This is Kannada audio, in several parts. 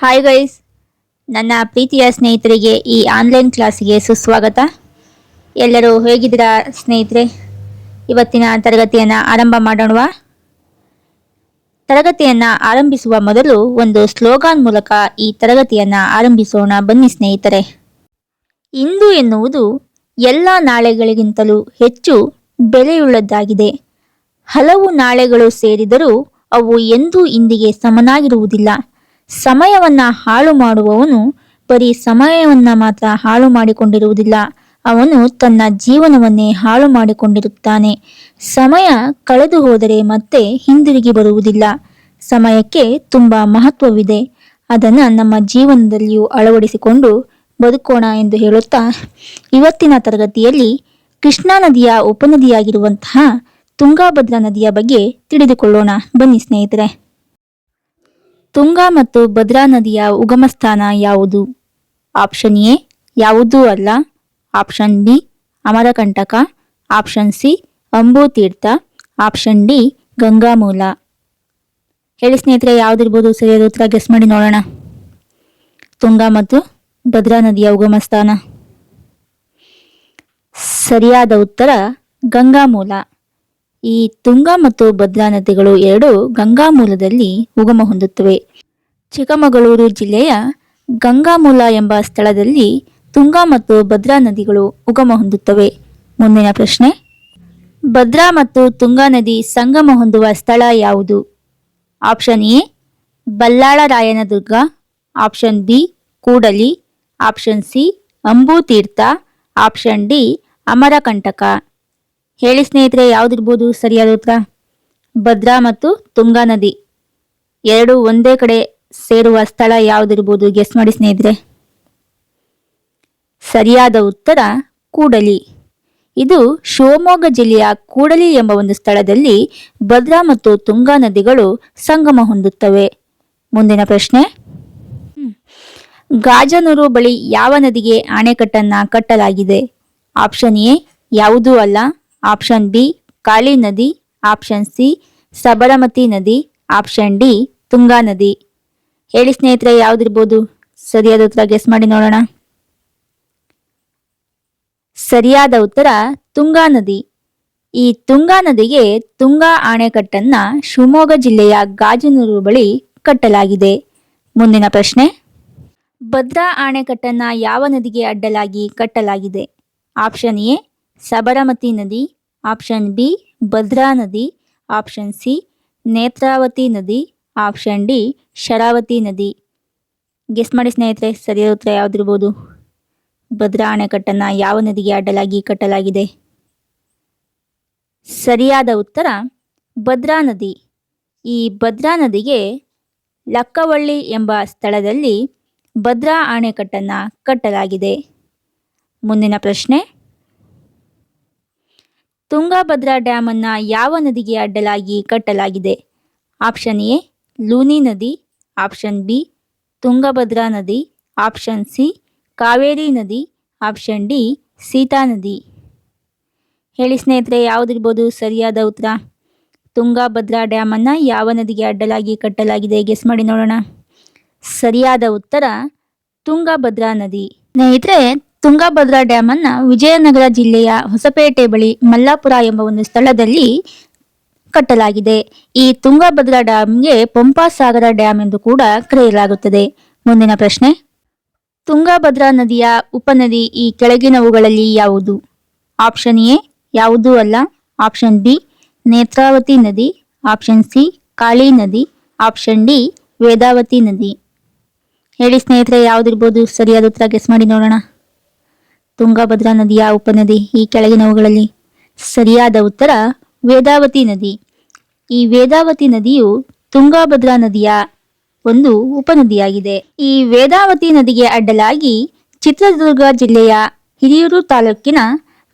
ಹಾಯ್ ಗೈಸ್ ನನ್ನ ಪ್ರೀತಿಯ ಸ್ನೇಹಿತರಿಗೆ ಈ ಆನ್ಲೈನ್ ಕ್ಲಾಸಿಗೆ ಸುಸ್ವಾಗತ. ಎಲ್ಲರೂ ಹೇಗಿದ್ದೀರಾ ಸ್ನೇಹಿತರೆ? ಇವತ್ತಿನ ತರಗತಿಯನ್ನು ಆರಂಭ ಮಾಡೋಣ ತರಗತಿಯನ್ನು ಆರಂಭಿಸುವ ಮೊದಲು ಒಂದು ಸ್ಲೋಗಾನ್ ಮೂಲಕ ಈ ತರಗತಿಯನ್ನು ಆರಂಭಿಸೋಣ ಬನ್ನಿ ಸ್ನೇಹಿತರೆ. ಇಂದು ಎನ್ನುವುದು ಎಲ್ಲ ನಾಳೆಗಳಿಗಿಂತಲೂ ಹೆಚ್ಚು ಬೆಲೆಯುಳ್ಳದ್ದಾಗಿದೆ. ಹಲವು ನಾಳೆಗಳು ಸೇರಿದರೂ ಅವು ಎಂದೂ ಇಂದಿಗೆ ಸಮನಾಗಿರುವುದಿಲ್ಲ. ಸಮಯವನ್ನ ಹಾಳು ಮಾಡುವವನು ಬರೀ ಸಮಯವನ್ನು ಮಾತ್ರ ಹಾಳು ಮಾಡಿಕೊಂಡಿರುವುದಿಲ್ಲ. ಅವನು ತನ್ನ ಜೀವನವನ್ನೇ ಹಾಳು ಮಾಡಿಕೊಂಡಿರುತ್ತಾನೆ. ಸಮಯ ಕಳೆದು ಹೋದರೆ ಮತ್ತೆ ಹಿಂದಿರುಗಿ ಬರುವುದಿಲ್ಲ. ಸಮಯಕ್ಕೆ ತುಂಬಾ ಮಹತ್ವವಿದೆ. ಅದನ್ನು ನಮ್ಮ ಜೀವನದಲ್ಲಿಯೂ ಅಳವಡಿಸಿಕೊಂಡು ಬದುಕೋಣ ಎಂದು ಹೇಳುತ್ತಾ ಇವತ್ತಿನ ತರಗತಿಯಲ್ಲಿ ಕೃಷ್ಣಾ ನದಿಯ ಉಪನದಿಯಾಗಿರುವಂತಹ ತುಂಗಾಭದ್ರಾ ನದಿಯ ಬಗ್ಗೆ ತಿಳಿದುಕೊಳ್ಳೋಣ. ಬನ್ನಿ ಸ್ನೇಹಿತರೆ. ತುಂಗಾ ಮತ್ತು ಭದ್ರಾ ನದಿಯ ಉಗಮ ಸ್ಥಾನ ಯಾವುದು? ಆಪ್ಷನ್ ಎ, ಯಾವುದೂ ಅಲ್ಲ. Option B, Amarkantak. Option C, Ambutirtha. Option D, Gangamula. ಹೇಳಿ ಸ್ನೇಹಿತರೆ, ಯಾವುದಿರ್ಬೋದು ಸರಿಯಾದ ಉತ್ತರ ಗೆಸ್ ಮಾಡಿ ನೋಡೋಣ. ತುಂಗಾ ಮತ್ತು ಭದ್ರಾ ನದಿಯ ಉಗಮ ಸ್ಥಾನ ಸರಿಯಾದ ಉತ್ತರ ಗಂಗಾಮೂಲ. ಈ ತುಂಗಾ ಮತ್ತು ಭದ್ರಾ ನದಿಗಳು ಎರಡು ಗಂಗಾ ಮೂಲದಲ್ಲಿ ಉಗಮ ಹೊಂದುತ್ತವೆ. ಚಿಕ್ಕಮಗಳೂರು ಜಿಲ್ಲೆಯ ಗಂಗಾಮೂಲ ಎಂಬ ಸ್ಥಳದಲ್ಲಿ ತುಂಗಾ ಮತ್ತು ಭದ್ರಾ ನದಿಗಳು ಉಗಮ ಹೊಂದುತ್ತವೆ. ಮುಂದಿನ ಪ್ರಶ್ನೆ ಭದ್ರಾ ಮತ್ತು ತುಂಗಾ ನದಿ ಸಂಗಮ ಹೊಂದುವ ಸ್ಥಳ ಯಾವುದು? Option A Ballalarayanadurga option B, Kudali. Option C, Ambutirtha. Option D, Amarkantak. ಹೇಳಿ ಸ್ನೇಹಿತರೆ, ಯಾವುದಿರ್ಬೋದು? ಸರಿಯಾದ ಉತ್ತರ? ಭದ್ರಾ ಮತ್ತು ತುಂಗಾ ನದಿ. ಎರಡು ಒಂದೇ ಕಡೆ ಸೇರುವ ಸ್ಥಳ ಯಾವುದಿರ್ಬೋದು? ಗೆಸ್ ಮಾಡಿ ಸ್ನೇಹಿತರೆ. ಸರಿಯಾದ ಉತ್ತರ ಕೂಡಲಿ. ಇದು ಶಿವಮೊಗ್ಗ ಜಿಲ್ಲೆಯ ಕೂಡಲಿ ಎಂಬ ಒಂದು ಸ್ಥಳದಲ್ಲಿ ಭದ್ರಾ ಮತ್ತು ತುಂಗಾ ನದಿಗಳು ಸಂಗಮ ಹೊಂದುತ್ತವೆ. ಮುಂದಿನ ಪ್ರಶ್ನೆ. ಗಾಜನೂರು ಬಳಿ ಯಾವ ನದಿಗೆ ಅಣೆಕಟ್ಟನ್ನ ಕಟ್ಟಲಾಗಿದೆ? ಆಪ್ಷನ್ ಎ ಯಾವುದೂ ಅಲ್ಲ. ಆಪ್ಷನ್ ಬಿ ಕಾಳಿ ನದಿ. ಆಪ್ಷನ್ ಸಿ, ಸಬರಮತಿ ನದಿ. ಆಪ್ಷನ್ ಡಿ, ತುಂಗಾ ನದಿ. ಹೇಳಿ ಸ್ನೇಹಿತರೆ, ಯಾವ್ದಿರ್ಬೋದು? ಸರಿಯಾದ ಉತ್ತರ ಗೆಸ್ ಮಾಡಿ ನೋಡೋಣ. ಸರಿಯಾದ ಉತ್ತರ, ತುಂಗಾ ನದಿ. ಈ ತುಂಗಾ ನದಿಗೆ ತುಂಗಾ ಅಣೆಕಟ್ಟನ್ನ ಶಿವಮೊಗ್ಗ ಜಿಲ್ಲೆಯ ಗಾಜನೂರು ಬಳಿ ಕಟ್ಟಲಾಗಿದೆ. ಮುಂದಿನ ಪ್ರಶ್ನೆ, ಭದ್ರಾ ಅಣೆಕಟ್ಟನ್ನ ಯಾವ ನದಿಗೆ ಅಡ್ಡಲಾಗಿ ಕಟ್ಟಲಾಗಿದೆ? ಆಪ್ಷನ್ ಎ ಸಬರಮತಿ ನದಿ ಆಪ್ಷನ್ ಬಿ ಭದ್ರಾ ನದಿ ಆಪ್ಷನ್ ಸಿ ನೇತ್ರಾವತಿ ನದಿ ಆಪ್ಷನ್ ಡಿ ಶರಾವತಿ ನದಿ. ಗೆಸ್ ಮಾಡಿ ಸ್ನೇಹಿತರೆ, ಸರಿಯಾದ ಉತ್ತರ ಯಾವ್ದಿರ್ಬೋದು? ಭದ್ರಾ ಅಣೆಕಟ್ಟನ್ನು ಯಾವ ನದಿಗೆ ಅಡ್ಡಲಾಗಿ ಕಟ್ಟಲಾಗಿದೆ? ಸರಿಯಾದ ಉತ್ತರ, ಭದ್ರಾ ನದಿ. ಈ ಭದ್ರಾ ನದಿಗೆ ಲಕ್ಕವಳ್ಳಿ ಎಂಬ ಸ್ಥಳದಲ್ಲಿ ಭದ್ರಾ ಅಣೆಕಟ್ಟನ್ನು ಕಟ್ಟಲಾಗಿದೆ. ಮುಂದಿನ ಪ್ರಶ್ನೆ ತುಂಗಭದ್ರಾ ಡ್ಯಾಮ್ ಅನ್ನ ಯಾವ ನದಿಗೆ ಅಡ್ಡಲಾಗಿ ಕಟ್ಟಲಾಗಿದೆ? ಆಪ್ಷನ್ ಎ, ಲೂನಿ ನದಿ. ಆಪ್ಷನ್ ಬಿ, ತುಂಗಭದ್ರಾ ನದಿ. ಆಪ್ಷನ್ ಸಿ, ಕಾವೇರಿ ನದಿ. ಆಪ್ಷನ್ ಡಿ, ಸೀತಾ ನದಿ. ಹೇಳಿ ಸ್ನೇಹಿತರೆ, ಯಾವುದಿರ್ಬೋದು ಸರಿಯಾದ ಉತ್ತರ? ತುಂಗಭದ್ರಾ ಡ್ಯಾಮ್ ಅನ್ನ ಯಾವ ನದಿಗೆ ಅಡ್ಡಲಾಗಿ ಕಟ್ಟಲಾಗಿದೆ? ಗೆಸ್ ಮಾಡಿ ನೋಡೋಣ. ಸರಿಯಾದ ಉತ್ತರ, ತುಂಗಭದ್ರಾ ನದಿ. ಸ್ನೇಹಿತರೆ ತುಂಗಭದ್ರಾ ಡ್ಯಾಮ್ ಅನ್ನ ವಿಜಯನಗರ ಜಿಲ್ಲೆಯ ಹೊಸಪೇಟೆ ಬಳಿ ಮಲ್ಲಾಪುರ ಎಂಬ ಒಂದು ಸ್ಥಳದಲ್ಲಿ ಕಟ್ಟಲಾಗಿದೆ. ಈ ತುಂಗಭದ್ರಾ ಡ್ಯಾಮ್ಗೆ ಪಂಪಾಸಾಗರ ಡ್ಯಾಮ್ ಎಂದು ಕೂಡ ಕರೆಯಲಾಗುತ್ತದೆ. ಮುಂದಿನ ಪ್ರಶ್ನೆ, ತುಂಗಭದ್ರಾ ನದಿಯ ಉಪನದಿ ಈ ಕೆಳಗಿನವುಗಳಲ್ಲಿ ಯಾವುದು? ಆಪ್ಷನ್ ಎ, ಯಾವುದೂ ಅಲ್ಲ. ಆಪ್ಷನ್ ಬಿ, ನೇತ್ರಾವತಿ ನದಿ. ಆಪ್ಷನ್ ಸಿ, ಕಾಳಿ ನದಿ. ಆಪ್ಷನ್ ಡಿ, ವೇದಾವತಿ ನದಿ. ಹೇಳಿ ಸ್ನೇಹಿತರೆ, ಯಾವುದಿರ್ಬೋದು? ಸರಿಯಾದ ಉತ್ತರ ಗೆಸ್ ಮಾಡಿ ನೋಡೋಣ. ತುಂಗಭದ್ರಾ ನದಿಯ ಉಪನದಿ ಈ ಕೆಳಗಿನವುಗಳಲ್ಲಿ ಸರಿಯಾದ ಉತ್ತರ ವೇದಾವತಿ ನದಿ. ಈ ವೇದಾವತಿ ನದಿಯು ತುಂಗಭದ್ರಾ ನದಿಯ ಒಂದು ಉಪನದಿಯಾಗಿದೆ. ಈ ವೇದಾವತಿ ನದಿಗೆ ಅಡ್ಡಲಾಗಿ ಚಿತ್ರದುರ್ಗ ಜಿಲ್ಲೆಯ ಹಿರಿಯೂರು ತಾಲೂಕಿನ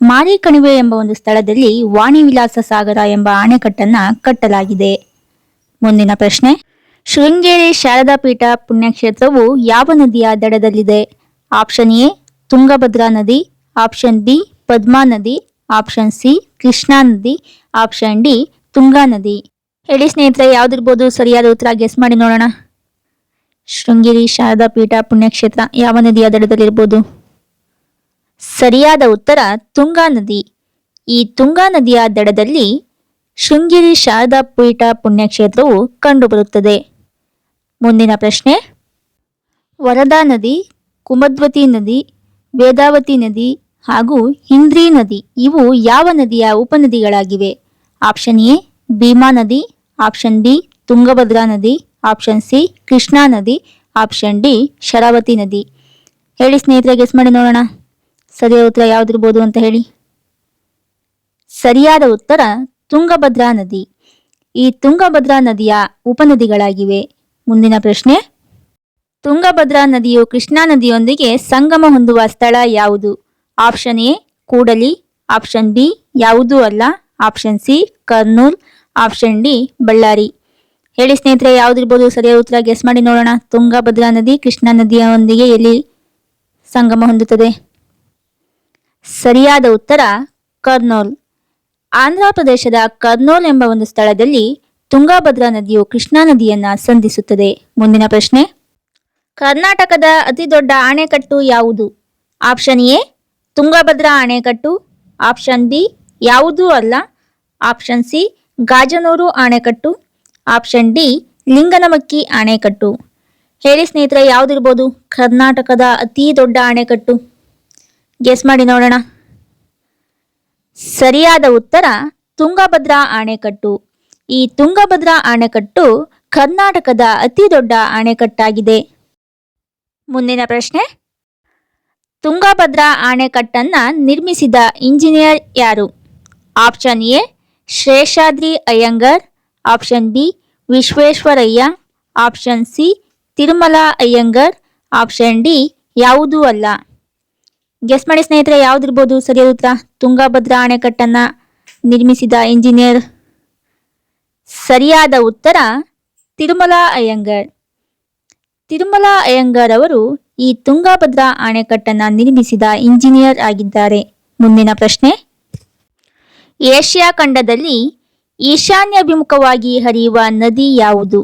ಮಾರಿಕಣಿವೆ ಎಂಬ ಒಂದು ಸ್ಥಳದಲ್ಲಿ ವಾಣಿ ವಿಲಾಸ ಸಾಗರ ಎಂಬ ಅಣೆಕಟ್ಟನ್ನ ಕಟ್ಟಲಾಗಿದೆ. ಮುಂದಿನ ಪ್ರಶ್ನೆ, ಶೃಂಗೇರಿ ಶಾರದಾ ಪೀಠ ಪುಣ್ಯಕ್ಷೇತ್ರವು ಯಾವ ನದಿಯ ದಡದಲ್ಲಿದೆ? ಆಪ್ಷನ್ ಎ ತುಂಗಭದ್ರಾ ನದಿ ಆಪ್ಷನ್ ಬಿ ಪದ್ಮಾ ನದಿ ಆಪ್ಷನ್ ಸಿ ಕೃಷ್ಣಾ ನದಿ ಆಪ್ಷನ್ ಡಿ ತುಂಗಾ ನದಿ. ಹೇಳಿ ಸ್ನೇಹಿತರೆ, ಯಾವ್ದಿರ್ಬೋದು? ಸರಿಯಾದ ಉತ್ತರ ಗೆಸ್ ಮಾಡಿ ನೋಡೋಣ. ಶೃಂಗೇರಿ ಶಾರದಾ ಪೀಠ ಪುಣ್ಯಕ್ಷೇತ್ರ, ಯಾವ ನದಿಯ ದಡದಲ್ಲಿರ್ಬೋದು ಸರಿಯಾದ ಉತ್ತರ, ತುಂಗಾ ನದಿ. ಈ ತುಂಗಾ ನದಿಯ ದಡದಲ್ಲಿ ಶೃಂಗೇರಿ ಶಾರದಾ ಪೀಠ ಪುಣ್ಯಕ್ಷೇತ್ರವು ಕಂಡುಬರುತ್ತದೆ. ಮುಂದಿನ ಪ್ರಶ್ನೆ. ವರದಾ ನದಿ, ಕುಮದ್ವತಿ ನದಿ ವೇದಾವತಿ ನದಿ ಹಾಗೂ ಹಿಂದ್ರಿ ನದಿ, ಇವು ಯಾವ ನದಿಯ ಉಪನದಿಗಳಾಗಿವೆ? ಆಪ್ಷನ್ ಎ, ಭೀಮಾ ನದಿ, ಆಪ್ಷನ್ ಬಿ, ತುಂಗಭದ್ರಾ ನದಿ, ಆಪ್ಷನ್ ಸಿ, ಕೃಷ್ಣಾ ನದಿ, ಆಪ್ಷನ್ ಡಿ, ಶರಾವತಿ ನದಿ. ಹೇಳಿ ಸ್ನೇಹಿತರೆ ಗೆಸ್ ಮಾಡಿ ನೋಡೋಣ. ಸರಿಯಾದ ಉತ್ತರ ಯಾವ್ದಿರ್ಬೋದು ಅಂತ ಹೇಳಿ. ಸರಿಯಾದ ಉತ್ತರ ತುಂಗಭದ್ರಾ ನದಿ. ಈ ತುಂಗಭದ್ರಾ ನದಿಯ ಉಪನದಿಗಳಾಗಿವೆ. ಮುಂದಿನ ಪ್ರಶ್ನೆ ತುಂಗಭದ್ರಾ ನದಿಯು ಕೃಷ್ಣಾ ನದಿಯೊಂದಿಗೆ ಸಂಗಮ ಹೊಂದುವ ಸ್ಥಳ ಯಾವುದು? Option A Kudali. Option B ಯಾವುದೂ ಅಲ್ಲ. Option C Kurnool. Option D Ballari. ಹೇಳಿ ಸ್ನೇಹಿತರೆ, ಯಾವ್ದಿರ್ಬೋದು? ಸರಿಯಾದ ಉತ್ತರ ಗೆಸ್ ಮಾಡಿ ನೋಡೋಣ. ತುಂಗಭದ್ರಾ ನದಿ ಕೃಷ್ಣಾ ನದಿಯೊಂದಿಗೆ ಎಲ್ಲಿ ಸಂಗಮ ಹೊಂದುತ್ತದೆ? ಸರಿಯಾದ ಉತ್ತರ, ಕರ್ನೂಲ್. ಆಂಧ್ರ ಪ್ರದೇಶದ ಕರ್ನೂಲ್ ಎಂಬ ಒಂದು ಸ್ಥಳದಲ್ಲಿ ತುಂಗಭದ್ರಾ ನದಿಯು ಕೃಷ್ಣಾ ನದಿಯನ್ನ ಸಂಧಿಸುತ್ತದೆ. ಮುಂದಿನ ಪ್ರಶ್ನೆ ಕರ್ನಾಟಕದ ಅತಿ ದೊಡ್ಡ ಅಣೆಕಟ್ಟು ಯಾವುದು? ಆಪ್ಷನ್ ಎ, ತುಂಗಭದ್ರಾ ಅಣೆಕಟ್ಟು ಆಪ್ಷನ್ ಬಿ, ಯಾವುದೂ ಅಲ್ಲ. ಆಪ್ಷನ್ ಸಿ, ಗಾಜನೂರು ಅಣೆಕಟ್ಟು ಆಪ್ಷನ್ ಡಿ, ಲಿಂಗನಮಕ್ಕಿ ಅಣೆಕಟ್ಟು ಹೇಳಿ ಸ್ನೇಹಿತರೆ, ಯಾವುದಿರ್ಬೋದು? ಕರ್ನಾಟಕದ ಅತಿ ದೊಡ್ಡ ಅಣೆಕಟ್ಟು ಗೆಸ್ ಮಾಡಿ ನೋಡೋಣ. ಸರಿಯಾದ ಉತ್ತರ, ತುಂಗಭದ್ರಾ ಅಣೆಕಟ್ಟು ಈ ತುಂಗಭದ್ರಾ ಅಣೆಕಟ್ಟು ಕರ್ನಾಟಕದ ಅತಿ ದೊಡ್ಡ ಅಣೆಕಟ್ಟಾಗಿದೆ ಮುಂದಿನ ಪ್ರಶ್ನೆ. ತುಂಗಭದ್ರಾ ಅಣೆಕಟ್ಟನ್ನು ನಿರ್ಮಿಸಿದ ಇಂಜಿನಿಯರ್ ಯಾರು? Option A, Seshadri Iyengar. Option B, Visvesvaraya. Option C, Tirumala Iyengar. Option D, ಯಾವುದೂ ಅಲ್ಲ. ಗೆಸ್ ಮಾಡಿ ಸ್ನೇಹಿತರೆ, ಯಾವ್ದಿರ್ಬೋದು ಸರಿಯಾದ ಉತ್ತರ? ತುಂಗಭದ್ರಾ ಅಣೆಕಟ್ಟನ್ನು ನಿರ್ಮಿಸಿದ ಇಂಜಿನಿಯರ್. ಸರಿಯಾದ ಉತ್ತರ, ತಿರುಮಲ ಅಯ್ಯಂಗರ್. ತಿರುಮಲ ಅಯ್ಯಂಗಾರ್ ಅವರು ಈ ತುಂಗಾಭದ್ರಾ ಅಣೆಕಟ್ಟನ್ನ ನಿರ್ಮಿಸಿದ ಇಂಜಿನಿಯರ್ ಆಗಿದ್ದಾರೆ. ಮುಂದಿನ ಪ್ರಶ್ನೆ. ಏಷ್ಯಾ ಖಂಡದಲ್ಲಿ ಈಶಾನ್ಯಾಭಿಮುಖವಾಗಿ ಹರಿಯುವ ನದಿ ಯಾವುದು?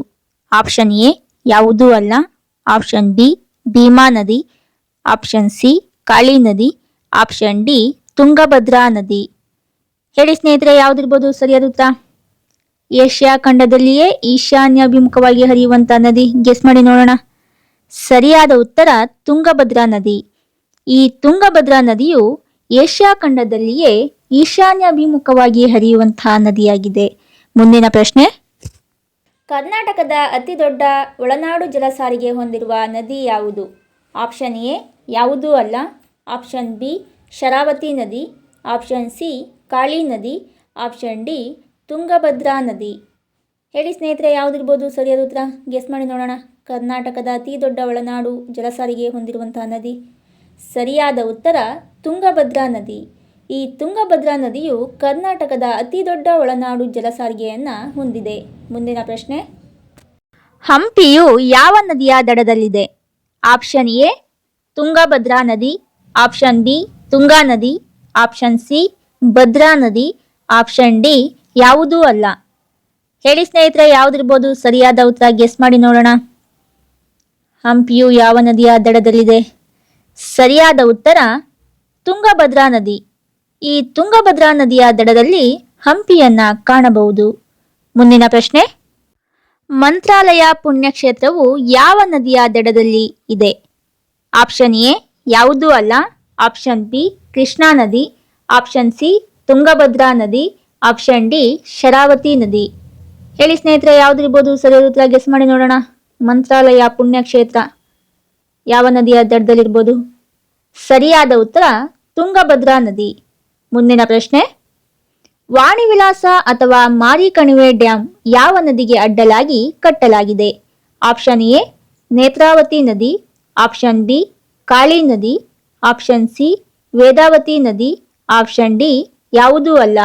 ಆಪ್ಷನ್ ಎ, ಯಾವುದೂ ಅಲ್ಲ. ಆಪ್ಷನ್ ಬಿ, ಭೀಮಾ ನದಿ. ಆಪ್ಷನ್ ಸಿ, ಕಾಳಿ ನದಿ. ಆಪ್ಷನ್ ಡಿ, ತುಂಗಭದ್ರಾ ನದಿ. ಹೇಳಿ ಸ್ನೇಹಿತರೆ, ಯಾವ್ದಿರ್ಬೋದು ಸರಿಯಾದ ಉತ್ತರ? ಏಷ್ಯಾ ಖಂಡದಲ್ಲಿಯೇ ಈಶಾನ್ಯಾಭಿಮುಖವಾಗಿ ಹರಿಯುವಂತ ನದಿ. ಗೆಸ್ ಮಾಡಿ ನೋಡೋಣ. ಸರಿಯಾದ ಉತ್ತರ ತುಂಗಭದ್ರಾ ನದಿ. ಈ ತುಂಗಭದ್ರಾ ನದಿಯು ಏಷ್ಯಾ ಖಂಡದಲ್ಲಿಯೇ ಈಶಾನ್ಯಾಭಿಮುಖವಾಗಿ ಹರಿಯುವಂತಹ ನದಿಯಾಗಿದೆ. ಮುಂದಿನ ಪ್ರಶ್ನೆ. ಕರ್ನಾಟಕದ ಅತಿ ದೊಡ್ಡ ಒಳನಾಡು ಜಲಸಾರಿಗೆ ಹೊಂದಿರುವ ನದಿ ಯಾವುದು? ಆಪ್ಷನ್ ಎ, ಯಾವುದೂ ಅಲ್ಲ. ಆಪ್ಷನ್ ಬಿ, ಶರಾವತಿ ನದಿ. ಆಪ್ಷನ್ ಸಿ, ಕಾಳಿ ನದಿ. ಆಪ್ಷನ್ ಡಿ, ತುಂಗಭದ್ರಾ ನದಿ. ಹೇಳಿ ಸ್ನೇಹಿತರೆ, ಯಾವುದಿರ್ಬೋದು ಸರಿಯಾದ ಉತ್ತರ? ಗೆಸ್ ಮಾಡಿ ನೋಡೋಣ. ಕರ್ನಾಟಕದ ಅತಿ ದೊಡ್ಡ ಒಳನಾಡು ಜಲಸಾರಿಗೆ ಹೊಂದಿರುವಂತಹ ನದಿ. ಸರಿಯಾದ ಉತ್ತರ ತುಂಗಭದ್ರಾ ನದಿ. ಈ ತುಂಗಭದ್ರಾ ನದಿಯು ಕರ್ನಾಟಕದ ಅತಿ ದೊಡ್ಡ ಒಳನಾಡು ಜಲಸಾರಿಗೆಯನ್ನು ಹೊಂದಿದೆ. ಮುಂದಿನ ಪ್ರಶ್ನೆ. ಹಂಪಿಯು ಯಾವ ನದಿಯ ದಡದಲ್ಲಿದೆ? ಆಪ್ಷನ್ ಎ, ತುಂಗಭದ್ರಾ ನದಿ. ಆಪ್ಷನ್ ಬಿ, ತುಂಗಾ ನದಿ. ಆಪ್ಷನ್ ಸಿ, ಭದ್ರಾ ನದಿ. ಆಪ್ಷನ್ ಡಿ, ಯಾವುದೂ ಅಲ್ಲ. ಹೇಳಿ ಸ್ನೇಹಿತರೆ, ಯಾವುದಿರ್ಬೋದು? ಸರಿಯಾದ ಉತ್ತರ ಗೆಸ್ ಮಾಡಿ ನೋಡೋಣ. ಹಂಪಿಯು ಯಾವ ನದಿಯ ದಡದಲ್ಲಿದೆ? ಸರಿಯಾದ ಉತ್ತರ, ತುಂಗಭದ್ರಾ ನದಿ. ಈ ತುಂಗಭದ್ರಾ ನದಿಯ ದಡದಲ್ಲಿ ಹಂಪಿಯನ್ನ ಕಾಣಬಹುದು. ಮುಂದಿನ ಪ್ರಶ್ನೆ, ಮಂತ್ರಾಲಯ ಪುಣ್ಯಕ್ಷೇತ್ರವು ಯಾವ ನದಿಯ ದಡದಲ್ಲಿ ಇದೆ? ಆಪ್ಷನ್ ಎ, ಯಾವುದೂ ಅಲ್ಲ. ಆಪ್ಷನ್ ಬಿ, ಕೃಷ್ಣಾ ನದಿ. ಆಪ್ಷನ್ ಸಿ, ತುಂಗಭದ್ರಾ ನದಿ. ಆಪ್ಷನ್ ಡಿ, ಶರಾವತಿ ನದಿ. ಹೇಳಿ ಸ್ನೇಹಿತರೆ ಯಾವ್ದಿರ್ಬೋದು ಸರಿಯಾದ ಉತ್ತರ ಗೆಸ್ ಮಾಡಿ ನೋಡೋಣ. ಮಂತ್ರಾಲಯ ಪುಣ್ಯಕ್ಷೇತ್ರ. ಯಾವ ನದಿಯ ದಡದಲ್ಲಿರ್ಬೋದು ಸರಿಯಾದ ಉತ್ತರ, ತುಂಗಭದ್ರಾ ನದಿ. ಮುಂದಿನ ಪ್ರಶ್ನೆ. ವಾಣಿ ವಿಲಾಸ ಅಥವಾ ಮಾರಿಕಣಿವೆ ಡ್ಯಾಂ ಯಾವ ನದಿಗೆ ಅಡ್ಡಲಾಗಿ ಕಟ್ಟಲಾಗಿದೆ? ಆಪ್ಷನ್ ಎ, ನೇತ್ರಾವತಿ ನದಿ. ಆಪ್ಷನ್ ಬಿ, ಕಾಳಿ ನದಿ. ಆಪ್ಷನ್ ಸಿ, ವೇದಾವತಿ ನದಿ. ಆಪ್ಷನ್ ಡಿ, ಯಾವುದೂ ಅಲ್ಲ.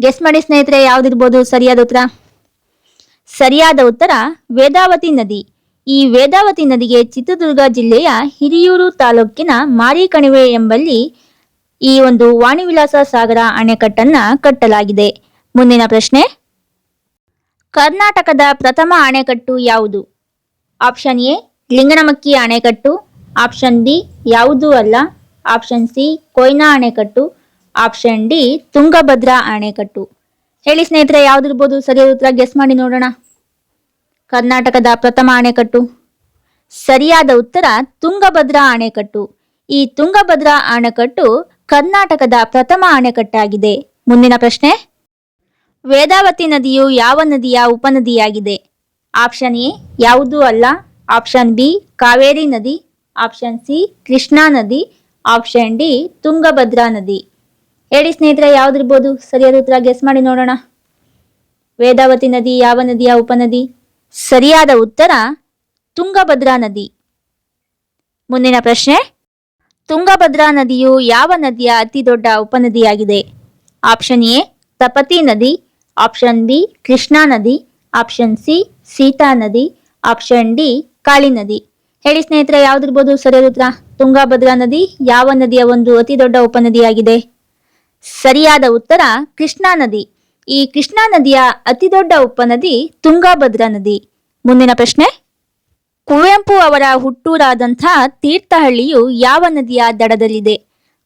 ಗೆಸ್ ಮಾಡಿ ಸ್ನೇಹಿತರೆ, ಯಾವ್ದಿರ್ಬೋದು? ಸರಿಯಾದ ಉತ್ತರ? ಸರಿಯಾದ ಉತ್ತರ ವೇದಾವತಿ ನದಿ. ಈ ವೇದಾವತಿ ನದಿಗೆ ಚಿತ್ರದುರ್ಗ ಜಿಲ್ಲೆಯ ಹಿರಿಯೂರು ತಾಲೂಕಿನ ಮಾರಿಕಣಿವೆ ಎಂಬಲ್ಲಿ ಈ ಒಂದು ವಾಣಿವಿಲಾಸ ಸಾಗರ ಅಣೆಕಟ್ಟನ್ನ ಕಟ್ಟಲಾಗಿದೆ. ಮುಂದಿನ ಪ್ರಶ್ನೆ, ಕರ್ನಾಟಕದ ಪ್ರಥಮ ಅಣೆಕಟ್ಟು ಯಾವುದು? ಆಪ್ಷನ್ ಎ, ಲಿಂಗನಮಕ್ಕಿ ಅಣೆಕಟ್ಟು. ಆಪ್ಷನ್ ಬಿ, ಯಾವುದೂ ಅಲ್ಲ. ಆಪ್ಷನ್ ಸಿ, ಕೊಯ್ನಾ ಅಣೆಕಟ್ಟು. ಆಪ್ಷನ್ ಡಿ, ತುಂಗಭದ್ರಾ ಅಣೆಕಟ್ಟು. ಹೇಳಿ ಸ್ನೇಹಿತರೆ ಯಾವ್ದಿರ್ಬೋದು ಸರಿಯಾದ ಉತ್ತರ ಗೆಸ್ ಮಾಡಿ ನೋಡೋಣ. ಕರ್ನಾಟಕದ ಪ್ರಥಮ ಅಣೆಕಟ್ಟು ಸರಿಯಾದ ಉತ್ತರ ತುಂಗಭದ್ರಾ ಅಣೆಕಟ್ಟು ಈ ತುಂಗಭದ್ರಾ ಅಣೆಕಟ್ಟು ಕರ್ನಾಟಕದ ಪ್ರಥಮ ಅಣೆಕಟ್ಟಾಗಿದೆ ಮುಂದಿನ ಪ್ರಶ್ನೆ. ವೇದಾವತಿ ನದಿಯು ಯಾವ ನದಿಯ ಉಪನದಿಯಾಗಿದೆ? ಆಪ್ಷನ್ ಎ, ಯಾವುದೂ ಅಲ್ಲ. ಆಪ್ಷನ್ ಬಿ, ಕಾವೇರಿ ನದಿ. ಆಪ್ಷನ್ ಸಿ, ಕೃಷ್ಣಾ ನದಿ. ಆಪ್ಷನ್ ಡಿ, ತುಂಗಭದ್ರಾ ನದಿ. ಹೇಳಿ ಸ್ನೇಹಿತರೆ, ಯಾವ್ದಿರ್ಬೋದು? ಸರಿಯಾದ ಉತ್ತರ ಗೆಸ್ ಮಾಡಿ ನೋಡೋಣ. ವೇದಾವತಿ ನದಿ, ಯಾವ ನದಿಯ ಉಪನದಿ ಸರಿಯಾದ ಉತ್ತರ, ತುಂಗಭದ್ರಾ ನದಿ. ಮುಂದಿನ ಪ್ರಶ್ನೆ. ತುಂಗಭದ್ರಾ ನದಿಯು ಯಾವ ನದಿಯ ಅತಿ ದೊಡ್ಡ ಉಪನದಿಯಾಗಿದೆ ಆಪ್ಷನ್ ಎ ತಪತಿ ನದಿ. ಆಪ್ಷನ್ ಬಿ ಕೃಷ್ಣಾ ನದಿ. ಆಪ್ಷನ್ ಸಿ ಸೀತಾ ನದಿ. ಆಪ್ಷನ್ ಡಿ ಕಾಳಿ ನದಿ. ಹೇಳಿ ಸ್ನೇಹಿತರೆ, ಯಾವ್ದಿರ್ಬೋದು? ಸರಿಯಾದ ಉತ್ತರ. ತುಂಗಭದ್ರಾ ನದಿ ಯಾವ ನದಿಯ ಒಂದು ಅತಿ ದೊಡ್ಡ ಉಪನದಿಯಾಗಿದೆ ಸರಿಯಾದ ಉತ್ತರ ಕೃಷ್ಣಾ ನದಿ. ಈ ಕೃಷ್ಣಾ ನದಿಯ ಅತಿ ದೊಡ್ಡ ಉಪನದಿ ತುಂಗಾಭದ್ರಾ ನದಿ. ಮುಂದಿನ ಪ್ರಶ್ನೆ, ಕುವೆಂಪು ಅವರ ಹುಟ್ಟೂರಾದಂಥ ತೀರ್ಥಹಳ್ಳಿಯು ಯಾವ ನದಿಯ ದಡದಲ್ಲಿದೆ?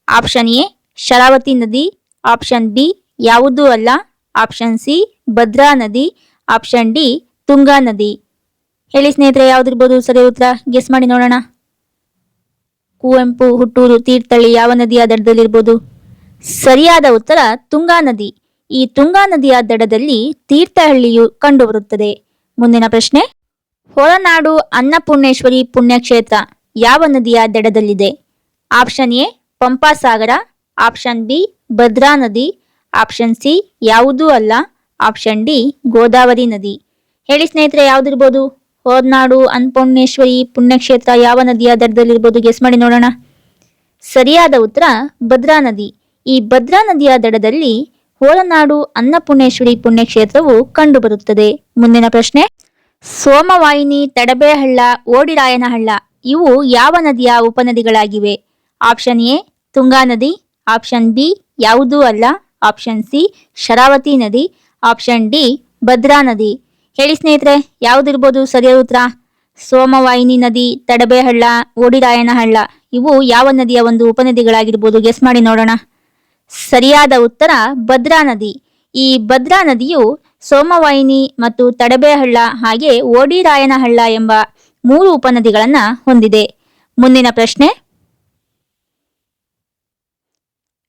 ಆಪ್ಷನ್ ಎ, ಶರಾವತಿ ನದಿ. ಆಪ್ಷನ್ ಬಿ, ಯಾವುದೂ ಅಲ್ಲ. ಆಪ್ಷನ್ ಸಿ, ಭದ್ರಾ ನದಿ. ಆಪ್ಷನ್ ಡಿ, ತುಂಗಾ ನದಿ. ಹೇಳಿ ಸ್ನೇಹಿತರೆ, ಯಾವ್ದಿರ್ಬೋದು ಸರಿ ಉತ್ತರ? ಗೆಸ್ ಮಾಡಿ ನೋಡೋಣ. ಕುವೆಂಪು ಹುಟ್ಟೂರು ತೀರ್ಥಹಳ್ಳಿ ಯಾವ ನದಿಯ ದಡದಲ್ಲಿರ್ಬೋದು? ಸರಿಯಾದ ಉತ್ತರ ತುಂಗಾ ನದಿ. ಈ ತುಂಗಾ ನದಿಯ ದಡದಲ್ಲಿ ತೀರ್ಥಹಳ್ಳಿಯು ಕಂಡುಬರುತ್ತದೆ. ಮುಂದಿನ ಪ್ರಶ್ನೆ, ಹೊರನಾಡು ಅನ್ನಪೂರ್ಣೇಶ್ವರಿ ಪುಣ್ಯಕ್ಷೇತ್ರ ಯಾವ ನದಿಯ ದಡದಲ್ಲಿದೆ? Option A, Pampa Sagara, option B, Bhadra ನದಿ, ಆಪ್ಷನ್ ಸಿ, ಯಾವುದೂ ಅಲ್ಲ, ಆಪ್ಷನ್ ಡಿ, ಗೋದಾವರಿ ನದಿ. ಹೇಳಿ ಸ್ನೇಹಿತರೆ, ಯಾವ್ದಿರ್ಬೋದು? ಹೊರನಾಡು ಅನ್ನಪೂರ್ಣೇಶ್ವರಿ ಪುಣ್ಯಕ್ಷೇತ್ರ ಯಾವ ನದಿಯ ದಡದಲ್ಲಿರ್ಬೋದು? ಗೆಸ್ ಮಾಡಿ ನೋಡೋಣ. ಸರಿಯಾದ ಉತ್ತರ ಭದ್ರಾ ನದಿ. ಈ ಭದ್ರಾ ನದಿಯ ದಡದಲ್ಲಿ ಹೋಳನಾಡು ಅನ್ನಪೂರ್ಣೇಶ್ವರಿ ಪುಣ್ಯಕ್ಷೇತ್ರವು ಕಂಡುಬರುತ್ತದೆ. ಮುಂದಿನ ಪ್ರಶ್ನೆ ಸೋಮವಾಹಿನಿ ತಡಬೇಹಳ್ಳ, ಓಡಿರಾಯನಹಳ್ಳ ಇವು ಯಾವ ನದಿಯ ಉಪನದಿಗಳಾಗಿವೆ? ಆಪ್ಷನ್ ಎ, ತುಂಗಾ ನದಿ, ಆಪ್ಷನ್ ಬಿ, ಯಾವುದೂ ಅಲ್ಲ, ಆಪ್ಷನ್ ಸಿ, ಶರಾವತಿ ನದಿ, ಆಪ್ಷನ್ ಡಿ, ಭದ್ರಾ ನದಿ. ಹೇಳಿ ಸ್ನೇಹಿತರೆ, ಯಾವುದಿರ್ಬೋದು ಸರಿಯಾದ ಉತ್ತರ? ಸೋಮವಾಹಿನಿ ನದಿ, ತಡಬೇಹಳ್ಳ, ಓಡಿರಾಯನಹಳ್ಳ ಇವು ಯಾವ ನದಿಯ ಒಂದು ಉಪನದಿಗಳಾಗಿರ್ಬೋದು? ಗೆಸ್ ಮಾಡಿ ನೋಡೋಣ. ಸರಿಯಾದ ಉತ್ತರ ಭದ್ರಾ ನದಿ. ಈ ಭದ್ರಾ ನದಿಯು ಸೋಮವಾಹಿನಿ ಮತ್ತು ತಡಬೇಹಳ್ಳ ಹಾಗೆ ಓಡಿರಾಯನಹಳ್ಳ ಎಂಬ ಮೂರು ಉಪನದಿಗಳನ್ನು ಹೊಂದಿದೆ. ಮುಂದಿನ ಪ್ರಶ್ನೆ.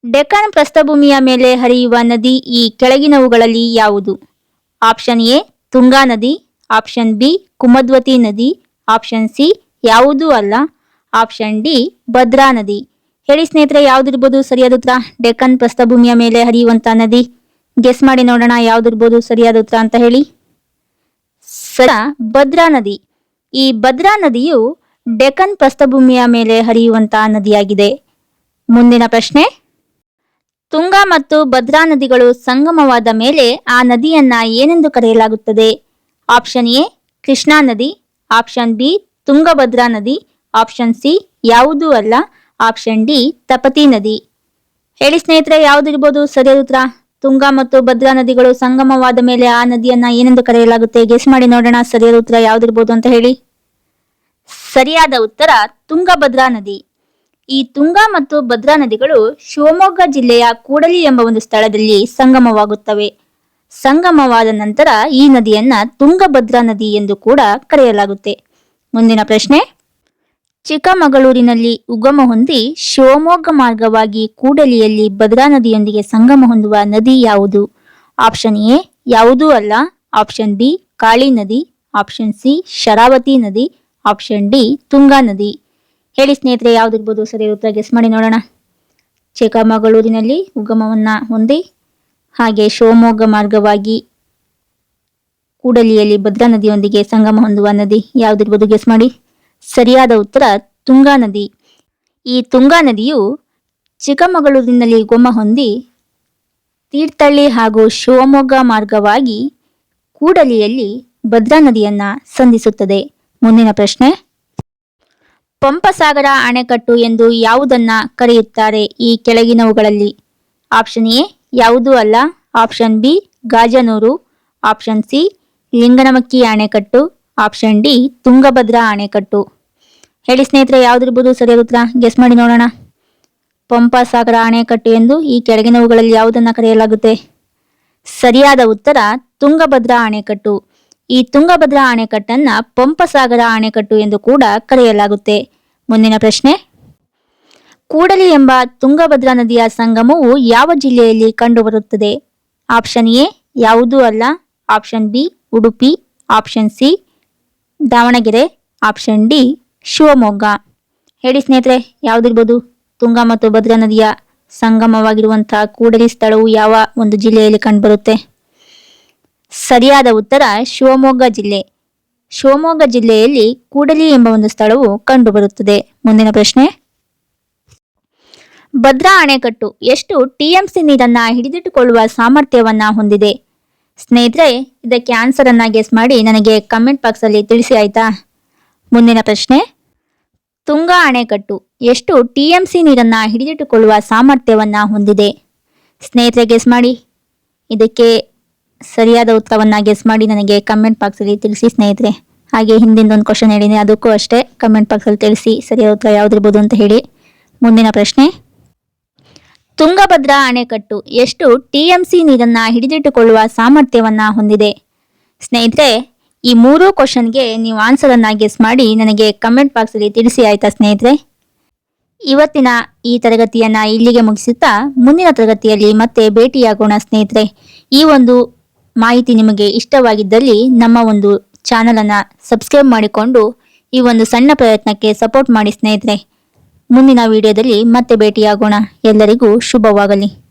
ಡೆಕ್ಕನ್ ಪ್ರಸ್ಥಭೂಮಿಯ ಮೇಲೆ ಹರಿಯುವ ನದಿ ಈ ಕೆಳಗಿನವುಗಳಲ್ಲಿ ಯಾವುದು? ಆಪ್ಷನ್ ಎ, ತುಂಗಾ ನದಿ. ಆಪ್ಷನ್ ಬಿ, ಕುಮದ್ವತಿ ನದಿ. ಆಪ್ಷನ್ ಸಿ, ಯಾವುದೂ ಅಲ್ಲ. ಆಪ್ಷನ್ ಡಿ, ಭದ್ರಾ ನದಿ. ಹೇಳಿ ಸ್ನೇಹಿತರೆ, ಯಾವ್ದಿರ್ಬೋದು ಸರಿಯಾದ ಉತ್ತರ? ಡೆಕ್ಕನ್ ಪ್ರಸ್ಥಭೂಮಿಯ ಮೇಲೆ ಹರಿಯುವಂತ ನದಿ. ಗೆಸ್ ಮಾಡಿ ನೋಡೋಣ, ಯಾವ್ದಿರ್ಬೋದು ಸರಿಯಾದ ಉತ್ತರ ಅಂತ ಹೇಳಿ. ಸರ, ಭದ್ರಾ ನದಿ. ಈ ಭದ್ರಾ ನದಿಯು ಡೆಕ್ಕನ್ ಪ್ರಸ್ಥಭೂಮಿಯ ಮೇಲೆ ಹರಿಯುವಂತ ನದಿಯಾಗಿದೆ. ಮುಂದಿನ ಪ್ರಶ್ನೆ. ತುಂಗಾ ಮತ್ತು ಭದ್ರಾ ನದಿಗಳು ಸಂಗಮವಾದ ಮೇಲೆ ಆ ನದಿಯನ್ನ ಏನೆಂದು ಕರೆಯಲಾಗುತ್ತದೆ? ಆಪ್ಷನ್ ಎ, ಕೃಷ್ಣಾ ನದಿ. ಆಪ್ಷನ್ ಬಿ, ತುಂಗಭದ್ರಾ ನದಿ. ಆಪ್ಷನ್ ಸಿ, ಯಾವುದೂ ಅಲ್ಲ. ಆಪ್ಷನ್ ಡಿ, ತಪತಿ ನದಿ. ಹೇಳಿ ಸ್ನೇಹಿತರೆ, ಯಾವ್ದಿರ್ಬೋದು? ಸರಿಯಾದ ಉತ್ತರ? ತುಂಗಾ ಮತ್ತು ಭದ್ರಾ ನದಿಗಳು ಸಂಗಮವಾದ ಮೇಲೆ ಆ ನದಿಯನ್ನ ಏನೆಂದು ಕರೆಯಲಾಗುತ್ತೆ? ಗೆಸ್ ಮಾಡಿ ನೋಡೋಣ, ಸರಿಯಾದ ಉತ್ತರ ಯಾವ್ದಿರ್ಬೋದು ಅಂತ ಹೇಳಿ. ಸರಿಯಾದ ಉತ್ತರ ತುಂಗಭದ್ರಾ ನದಿ. ಈ ತುಂಗಾ ಮತ್ತು ಭದ್ರಾ ನದಿಗಳು ಶಿವಮೊಗ್ಗ ಜಿಲ್ಲೆಯ ಕೂಡಲಿ ಎಂಬ ಒಂದು ಸ್ಥಳದಲ್ಲಿ ಸಂಗಮವಾಗುತ್ತವೆ. ಸಂಗಮವಾದ ನಂತರ ಈ ನದಿಯನ್ನ ತುಂಗಭದ್ರಾ ನದಿ ಎಂದು ಕೂಡ ಕರೆಯಲಾಗುತ್ತೆ. ಮುಂದಿನ ಪ್ರಶ್ನೆ ಚಿಕ್ಕಮಗಳೂರಿನಲ್ಲಿ ಉಗಮ ಹೊಂದಿ ಶಿವಮೊಗ್ಗ ಮಾರ್ಗವಾಗಿ ಕೂಡಲಿಯಲ್ಲಿ ಭದ್ರಾ ನದಿಯೊಂದಿಗೆ ಸಂಗಮ ಹೊಂದುವ ನದಿ ಯಾವುದು? ಆಪ್ಷನ್ ಎ, ಯಾವುದೂ ಅಲ್ಲ. ಆಪ್ಷನ್ ಬಿ, ಕಾಳಿ ನದಿ. ಆಪ್ಷನ್ ಸಿ, ಶರಾವತಿ ನದಿ. ಆಪ್ಷನ್ ಡಿ, ತುಂಗಾ ನದಿ. ಹೇಳಿ ಸ್ನೇಹಿತರೆ, ಯಾವುದಿರ್ಬೋದು ಸರಿ ಉತ್ತರ ಗೆಸ್ ಮಾಡಿ ನೋಡೋಣ. ಚಿಕ್ಕಮಗಳೂರಿನಲ್ಲಿ ಉಗಮವನ್ನ ಹೊಂದಿ, ಹಾಗೆ ಶಿವಮೊಗ್ಗ ಮಾರ್ಗವಾಗಿ ಕೂಡಲಿಯಲ್ಲಿ ಭದ್ರಾ ನದಿಯೊಂದಿಗೆ ಸಂಗಮ ಹೊಂದುವ ನದಿ ಯಾವುದಿರ್ಬೋದು ಗೆಸ್ ಮಾಡಿ. ಸರಿಯಾದ ಉತ್ತರ, ತುಂಗಾ ನದಿ. ಈ ತುಂಗಾ ನದಿಯು ಚಿಕ್ಕಮಗಳೂರಿನಲ್ಲಿ ಗೊಮ್ಮ ಹೊಂದಿ ತೀರ್ಥಳ್ಳಿ ಹಾಗೂ ಶಿವಮೊಗ್ಗ ಮಾರ್ಗವಾಗಿ ಕೂಡಲಿಯಲ್ಲಿ ಭದ್ರಾ ನದಿಯನ್ನ ಸಂಧಿಸುತ್ತದೆ. ಮುಂದಿನ ಪ್ರಶ್ನೆ, ಪಂಪಸಾಗರ ಅಣೆಕಟ್ಟು ಎಂದು ಯಾವುದನ್ನ ಕರೆಯುತ್ತಾರೆ ಈ ಕೆಳಗಿನವುಗಳಲ್ಲಿ? ಆಪ್ಷನ್ ಎ, ಯಾವುದೂ ಅಲ್ಲ. Option B, Gajanur. Option C, Linganamakki ಅಣೆಕಟ್ಟು. ಆಪ್ಷನ್ ಡಿ, ತುಂಗಭದ್ರಾ ಅಣೆಕಟ್ಟು. ಹೇಳಿ ಸ್ನೇಹಿತರೆ, ಯಾವ್ದಿರ್ಬೋದು ಸರಿಯಾದ ಉತ್ತರ? ಗೆಸ್ ಮಾಡಿ ನೋಡೋಣ. ಪಂಪಸಾಗರ ಅಣೆಕಟ್ಟು ಎಂದು ಈ ಕೆಳಗಿನವುಗಳಲ್ಲಿ ಯಾವುದನ್ನ ಕರೆಯಲಾಗುತ್ತೆ? ಸರಿಯಾದ ಉತ್ತರ, ತುಂಗಭದ್ರಾ ಅಣೆಕಟ್ಟು. ಈ ತುಂಗಭದ್ರಾ ಅಣೆಕಟ್ಟನ್ನ ಪಂಪಸಾಗರ ಅಣೆಕಟ್ಟು ಎಂದು ಕೂಡ ಕರೆಯಲಾಗುತ್ತೆ. ಮುಂದಿನ ಪ್ರಶ್ನೆ. ಕೂಡಲಿ ಎಂಬ ತುಂಗಭದ್ರಾ ನದಿಯ ಸಂಗಮವು ಯಾವ ಜಿಲ್ಲೆಯಲ್ಲಿ ಕಂಡುಬರುತ್ತದೆ? ಆಪ್ಷನ್ ಎ, ಯಾವುದೂ ಅಲ್ಲ. Option B, Udupi. Option C Davanagere option D Shivamogga. ಹೇಳಿ ಸ್ನೇಹಿತರೆ, ಯಾವುದಿರ್ಬೋದು? ತುಂಗಾ ಮತ್ತು ಭದ್ರಾ ನದಿಯ ಸಂಗಮವಾಗಿರುವಂತಹ ಕೂಡಲಿ ಸ್ಥಳವು ಯಾವ ಒಂದು ಜಿಲ್ಲೆಯಲ್ಲಿ ಕಂಡುಬರುತ್ತೆ? ಸರಿಯಾದ ಉತ್ತರ ಶಿವಮೊಗ್ಗ ಜಿಲ್ಲೆ. ಶಿವಮೊಗ್ಗ ಜಿಲ್ಲೆಯಲ್ಲಿ ಕೂಡಲಿ ಎಂಬ ಒಂದು ಸ್ಥಳವು ಕಂಡುಬರುತ್ತದೆ. ಮುಂದಿನ ಪ್ರಶ್ನೆ. ಭದ್ರಾ ಅಣೆಕಟ್ಟು ಎಷ್ಟು ಟಿಎಂಸಿ ನೀರನ್ನ ಹಿಡಿದಿಟ್ಟುಕೊಳ್ಳುವ ಸಾಮರ್ಥ್ಯವನ್ನ ಹೊಂದಿದೆ? ಸ್ನೇಹಿತರೆ, ಇದಕ್ಕೆ ಆನ್ಸರ್ ಅನ್ನ ಗೆಸ್ ಮಾಡಿ ನನಗೆ ಕಮೆಂಟ್ ಬಾಕ್ಸ್ ಅಲ್ಲಿ ತಿಳಿಸಿ ಆಯ್ತಾ? ಮುಂದಿನ ಪ್ರಶ್ನೆ. ತುಂಗಾ ಅಣೆಕಟ್ಟು ಎಷ್ಟು ಟಿಎಂಸಿ ನೀರನ್ನ ಹಿಡಿದಿಟ್ಟುಕೊಳ್ಳುವ ಸಾಮರ್ಥ್ಯವನ್ನ ಹೊಂದಿದೆ? ಸ್ನೇಹಿತರೆ ಗೆಸ್ ಮಾಡಿ. ಇದಕ್ಕೆ ಸರಿಯಾದ ಉತ್ತರವನ್ನ ಗೆಸ್ ಮಾಡಿ ನನಗೆ ಕಮೆಂಟ್ ಬಾಕ್ಸ್ ಅಲ್ಲಿ ತಿಳಿಸಿ ಸ್ನೇಹಿತರೆ. ಹಾಗೆ ಹಿಂದಿಂದ ಒಂದು ಕ್ವಶನ್ ಹೇಳಿದೆ ಅದಕ್ಕೂ ಅಷ್ಟೇ ಕಮೆಂಟ್ ಬಾಕ್ಸ್ ಅಲ್ಲಿ ತಿಳಿಸಿ ಸರಿಯಾದ ಉತ್ತರ ಯಾವ್ದಿರ್ಬೋದು ಅಂತ ಹೇಳಿ. ಮುಂದಿನ ಪ್ರಶ್ನೆ. ತುಂಗಭದ್ರಾ ಅಣೆಕಟ್ಟು ಎಷ್ಟು ಟಿಎಂಸಿ ನೀರನ್ನ ಹಿಡಿದಿಟ್ಟುಕೊಳ್ಳುವ ಸಾಮರ್ಥ್ಯವನ್ನ ಹೊಂದಿದೆ. ಸ್ನೇಹಿತರೆ, ಈ ಮೂರು ಕ್ವಶನ್ಗೆ ನೀವು ಆನ್ಸರ್ ಅನ್ನ ಗೆಸ್ ಮಾಡಿ ನನಗೆ ಕಮೆಂಟ್ ಬಾಕ್ಸ್ ಅಲ್ಲಿ ತಿಳಿಸಿ, ಆಯ್ತಾ ಸ್ನೇಹಿತರೆ? ಇವತ್ತಿನ ಈ ತರಗತಿಯನ್ನ ಇಲ್ಲಿಗೆ ಮುಗಿಸುತ್ತಾ ಮುಂದಿನ ತರಗತಿಯಲ್ಲಿ ಮತ್ತೆ ಭೇಟಿಯಾಗೋಣ ಸ್ನೇಹಿತರೆ. ಈ ಒಂದು ಮಾಹಿತಿ ನಿಮಗೆ ಇಷ್ಟವಾಗಿದ್ದಲ್ಲಿ ನಮ್ಮ ಒಂದು ಚಾನಲ್ ಅನ್ನ ಸಬ್ಸ್ಕ್ರೈಬ್ ಮಾಡಿಕೊಂಡು ಈ ಒಂದು ಸಣ್ಣ ಪ್ರಯತ್ನಕ್ಕೆ ಸಪೋರ್ಟ್ ಮಾಡಿ ಸ್ನೇಹಿತರೆ. ಮುಂದಿನ ವಿಡಿಯೋದಲ್ಲಿ ಮತ್ತೆ ಭೇಟಿಯಾಗೋಣ. ಎಲ್ಲರಿಗೂ ಶುಭವಾಗಲಿ.